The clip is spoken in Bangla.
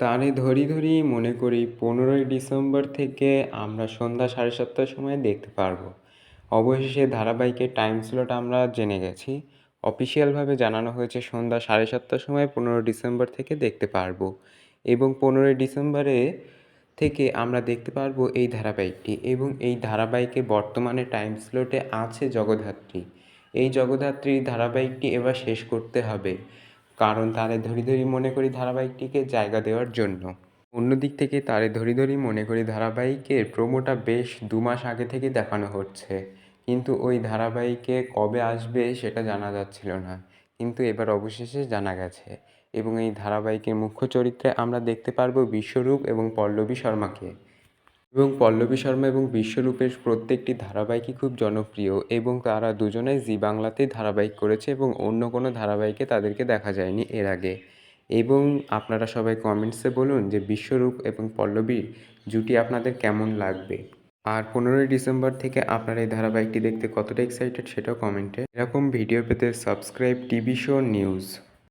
তারে ধরি ধরি মনে করি পনেরোই ডিসেম্বর থেকে আমরা সন্ধ্যা সাড়ে সাতটার সময় দেখতে পারব। অবশেষে ধারাবাহিকের টাইম স্লট আমরা জেনে গেছি। অফিসিয়ালভাবে জানানো হয়েছে সন্ধ্যা সাড়ে সাতটার সময় পনেরো ডিসেম্বর থেকে দেখতে পারব। এবং পনেরোই ডিসেম্বরে থেকে আমরা দেখতে পারব এই ধারাবাহিকটি এবং এই ধারাবাহিকে বর্তমানে টাইম স্লটে আছে জগদ্ধাত্রী। এই জগদ্ধাত্রী ধারাবাহিকটি এবার শেষ করতে হবে। কারণ তারে ধরি ধরি মনে করি ধারাবাহিকটিকে জায়গা দেওয়ার জন্য। অন্যদিক থেকে তারে ধরি ধরি মনে করি ধারাবাহিকের প্রোমোটা বেশ দু মাস আগে থেকে দেখানো হচ্ছে। কিন্তু ওই ধারাবাহিকে কবে আসবে সেটা জানা যাচ্ছিল না। কিন্তু এবার অবশেষে জানা গেছে। এবং এই ধারাবাহিকের মুখ্য চরিত্রে আমরা দেখতে পারব বিশ্বরূপ এবং পল্লবী শর্মাকে। এবং পল্লবী শর্মা এবং বিশ্বরূপের প্রত্যেকটি ধারাবাহিকই খুব জনপ্রিয় এবং তারা দুজনেই জি বাংলাতেই ধারাবাহিক করেছে এবং অন্য কোনো ধারাবাহিকে তাদেরকে দেখা যায়নি এর আগে। এবং আপনারা সবাই কমেন্টসে বলুন যে বিশ্বরূপ এবং পল্লবীর জুটি আপনাদের কেমন লাগবে? আর পনেরোই ডিসেম্বর থেকে আপনারা এই ধারাবাহিকটি দেখতে কতটা এক্সাইটেড সেটাও কমেন্টে এরকম ভিডিও পেতে সাবস্ক্রাইব টিভি শো নিউজ